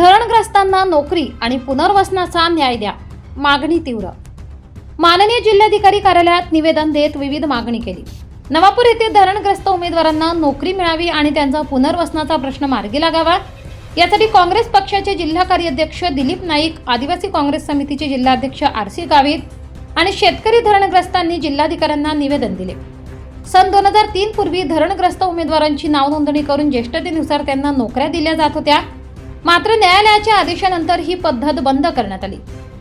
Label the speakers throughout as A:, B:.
A: धरणग्रस्तांना नोकरी आणि पुनर्वसनाचा न्याय द्या. मागणी तीव्र. माननीय जिल्हाधिकारी कार्यालयात निवेदन देत विविध मागणी केली. नवापूर येथे धरणग्रस्त उमेदवारांना नोकरी मिळावी आणि त्यांचा पुनर्वसनाचा प्रश्न मार्गी लागावा यासाठी काँग्रेस पक्षाचे जिल्हा कार्याध्यक्ष दिलीप नाईक आदिवासी काँग्रेस समितीचे जिल्हाध्यक्ष आर सी गावित आणि शेतकरी धरणग्रस्तांनी जिल्हाधिकाऱ्यांना निवेदन दिले. सन दोन हजार तीन पूर्वी धरणग्रस्त उमेदवारांची नाव नोंदणी करून ज्येष्ठतेनुसार त्यांना नोकऱ्या दिल्या जात होत्या. मात्र न्यायालयाच्या आदेशानंतर ही पद्धत बंद करण्यात आली.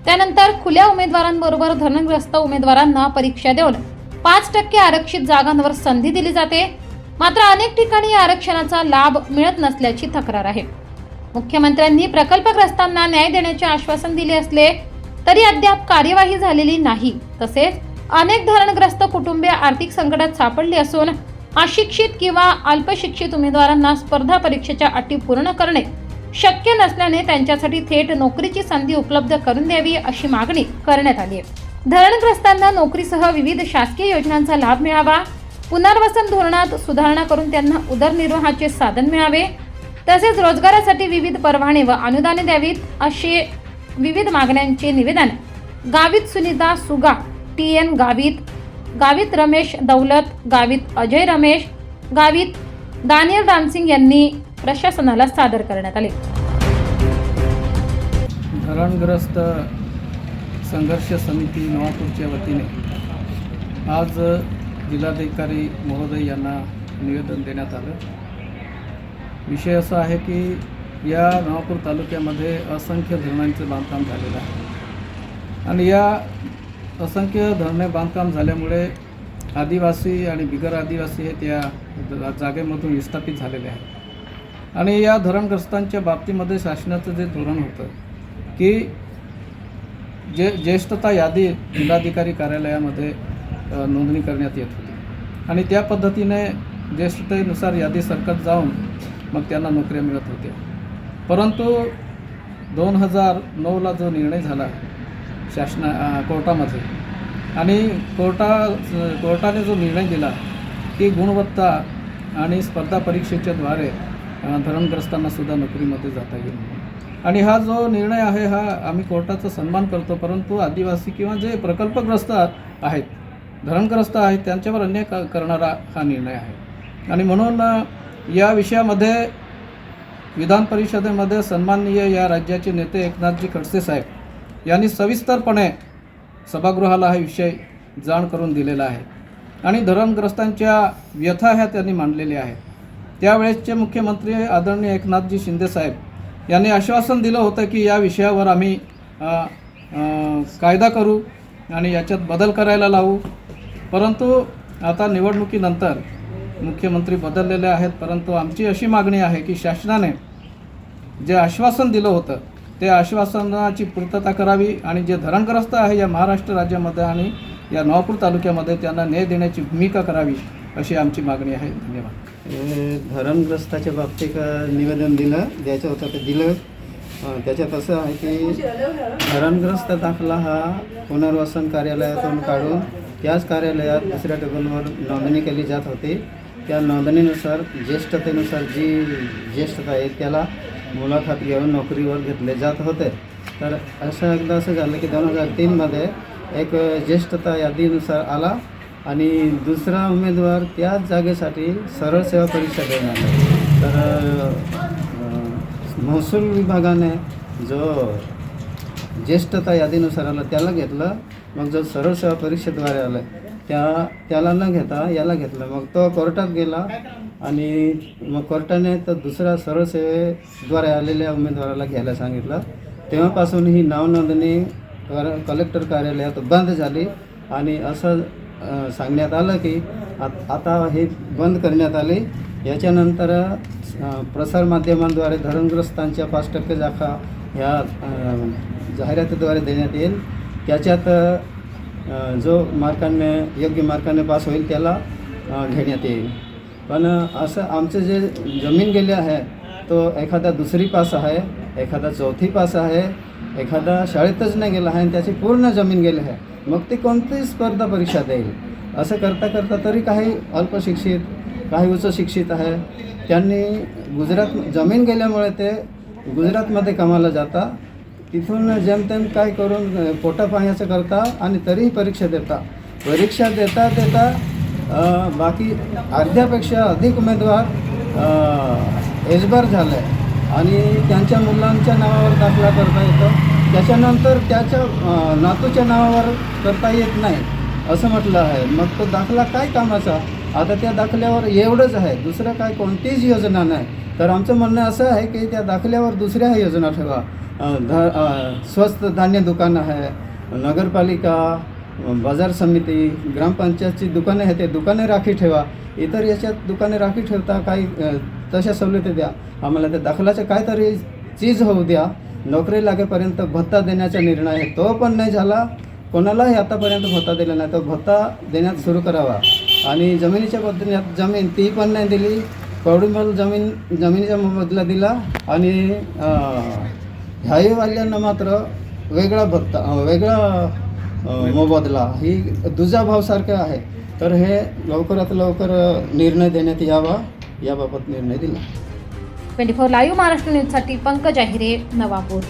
A: त्यानंतर खुल्या उमेदवारांबरोबर धरणग्रस्त उमेदवारांना परीक्षा देऊन पाच टक्के आरक्षित जागांवर संधी दिली जाते. मात्र अनेक ठिकाणी या आरक्षणाचा लाभ मिळत नसल्याची तक्रार आहे. मुख्यमंत्र्यांनी प्रकल्पग्रस्तांना न्याय देण्याचे आश्वासन दिले असले तरी अद्याप कार्यवाही झालेली नाही. तसेच अनेक धरणग्रस्त कुटुंबे आर्थिक संकटात सापडली असून अशिक्षित किंवा अल्पशिक्षित उमेदवारांना स्पर्धा परीक्षेच्या अटी पूर्ण करणे शक्य नसल्याने त्यांच्यासाठी थेट नोकरीची संधी उपलब्ध करून द्यावी अशी मागणी करण्यात आली आहे. धरणग्रस्तांना नोकरीसह विविध शासकीय योजनांचा लाभ मिळावा पुनर्वसन धोरणात सुधारणा करून त्यांना उदरनिर्वाहाचे साधन मिळावे तसेच रोजगारासाठी विविध परवाने व अनुदाने द्यावीत असे विविध मागण्यांचे निवेदन Gavit Sunita Suga T N Gavit Gavit Ramesh Daulat Gavit Ajay Ramesh Gavit Daniel Ramsingh यांनी प्रशासनाला सादर करण्यात आले.
B: धरणग्रस्त संघर्ष समिती नवापूरच्या वतीने आज जिल्हाधिकारी महोदय यांना निवेदन देण्यात आलं. विषय असा आहे की या नवापूर तालुक्यामध्ये असंख्य धरणांचं बांधकाम झालेलं आहे. आणि या असंख्य धरणे बांधकाम झाल्यामुळे आदिवासी आणि बिगर आदिवासी हे त्या जागेमधून विस्थापित झालेले आहेत. आणि या धरणग्रस्तांच्या बाबतीमध्ये शासनाचं जे धोरण होतं की जे ज्येष्ठता यादी जिल्हाधिकारी कार्यालयामध्ये नोंदणी करण्यात येत होती. आणि त्या पद्धतीने ज्येष्ठतेनुसार यादी सरकत जाऊन मग त्यांना नोकऱ्या मिळत होत्या. परंतु दोन हजार नऊला जो निर्णय झाला शासना कोर्टामध्ये आणि कोर्टा कोर्टाने जो निर्णय दिला की गुणवत्ता आणि स्पर्धा परीक्षेच्याद्वारे धरणग्रस्तांना सुद्धा नोकरीमध्ये जाता येईल आणि हा जो निर्णय आहे हा आम्ही कोर्टाचा सन्मान करतो परंतु आदिवासी किंवा जे प्रकल्पग्रस्त आहेत धरणग्रस्त आहेत त्यांच्यावर अन्याय क- करणारा हा निर्णय आहे. आणि म्हणून या विषयामध्ये विधान परिषदेमध्ये सन्माननीय या राज्याचे नेते एकनाथजी खडसे साहेब यांनी सविस्तरपणे सभागृहाला हा विषय जाण करून दिलेला आहे. आणि धरणग्रस्तांच्या व्यथा ह्या त्यांनी मांडलेल्या आहेत. त्यावेळेसचे मुख्यमंत्री आदरणीय एकनाथजी शिंदेसाहेब यांनी आश्वासन दिलं होतं की या विषयावर आम्ही कायदा करू आणि याच्यात बदल करायला लावू. परंतु आता निवडणुकीनंतर मुख्यमंत्री बदललेले आहेत. परंतु आमची अशी मागणी आहे की शासनाने जे आश्वासन दिलं होतं ते आश्वासनाची पूर्तता करावी आणि जे धरणग्रस्त आहे या महाराष्ट्र राज्यामध्ये आणि या नवापूर तालुक्यामध्ये त्यांना न्याय देण्याची भूमिका करावी अशी आमची मागणी आहे. धन्यवाद.
C: धरणग्रस्ताच्या बाबतीत निवेदन दिलं? द्यायचं होतं ते दिलं. त्याच्यात असं आहे की धरणग्रस्त दाखला हा पुनर्वसन कार्यालयातून काढून त्याच कार्यालयात दुसऱ्या टेबलवर नोंदणी केली जात होती. त्या नोंदणीनुसार ज्येष्ठतेनुसार जी ज्येष्ठता आहे त्याला मुलाखत घेऊन नोकरीवर घेतले जात होते. तर असं एकदा असं झालं की दोन हजार तीनमध्ये एक ज्येष्ठता यादीनुसार आला. आणि दुसरा उमेदवार त्याच जागेसाठी सरळ सेवा परीक्षा देणार तर महसूल विभागाने जो ज्येष्ठता यादीनुसार आला त्याला घेतलं. मग जो सरळ सेवा परीक्षेद्वारे आलं त्या त्याला न घेता याला घेतलं. मग तो कोर्टात गेला आणि मग कोर्टाने तर दुसऱ्या सरळ सेवेद्वारे आलेल्या उमेदवाराला घ्यायला सांगितलं. तेव्हापासून ही नावनोंदणी कर कलेक्टर कार्यालयात बंद झाली आणि असं सांगण्यात आलं की आत- आता हे बंद करण्यात आले. याच्यानंतर प्रसारमाध्यमांद्वारे धरणग्रस्तांच्या पाच टक्के जाखा ह्या जाहिरातीद्वारे देण्यात येईल. त्याच्यात जो मार्काने योग्य मार्काने पास होईल त्याला घेण्यात येईल. पण असं आमचं जे जमीन गेले आहे तो एखादा दुसरी पास आहे एखादा चौथी पास आहे एखादा शाळेतच नाही गेला आहे आणि त्याची पूर्ण जमीन गेली आहे मग ते कोणतीही स्पर्धा परीक्षा देईल? असं करता करता तरी काही अल्पशिक्षित काही उच्च शिक्षित आहे. त्यांनी गुजरात जमीन गेल्यामुळे ते गुजरातमध्ये कामाला जाता. तिथून जेमतेम काय करून पोटा पोटापाण्याचं करता आणि तरीही परीक्षा देता. परीक्षा देता देता बाकी अर्ध्यापेक्षा अधिक उमेदवार एजबार आहे आणि त्यांच्या मुलांच्या नावावर दाखला करता येतो. त्याच्यानंतर त्याच्या नातूच्या नावावर करता येत नाही असं म्हटलं आहे. मग तो दाखला काय कामाचा? आता त्या दाखल्यावर एवढंच आहे. दुसरं काय कोणतीच योजना नाही. तर आमचं म्हणणं असं आहे की त्या दाखल्यावर दुसऱ्या योजना ठेवा. ध स्वस्त धान्य दुकानं आहे नगरपालिका बाजार समिती ग्रामपंचायतची दुकानं आहे ते दुकाने राखी ठेवा. इतर याच्यात दुकाने राखी ठेवता काही तशा सवलती द्या. आम्हाला त्या दाखलाचं काहीतरी चीज होऊ द्या. नोकरी लागेपर्यंत भत्ता देण्याचा निर्णय आहे. तो पण नाही झाला. कोणालाही आतापर्यंत भत्ता दिला नाही. तो भत्ता देण्यात सुरू करावा. आणि जमिनीच्या बदल्यात जमीन ती पण नाही दिली. कवडीमल जमीन जमिनीचा बदला दिला. आणि ह्याईवाल्यांना मात्र वेगळा भत्ता वेगळा मोबदला. ही दुजा दुजाभावसारखं आहे. तर हे लवकरात लवकर निर्णय देण्यात यावा. याबाबत निर्णय दिला.
A: ट्वेंटी फोर लाईव्ह महाराष्ट्र न्यूजसाठी पंकज अहिरे नवापूर.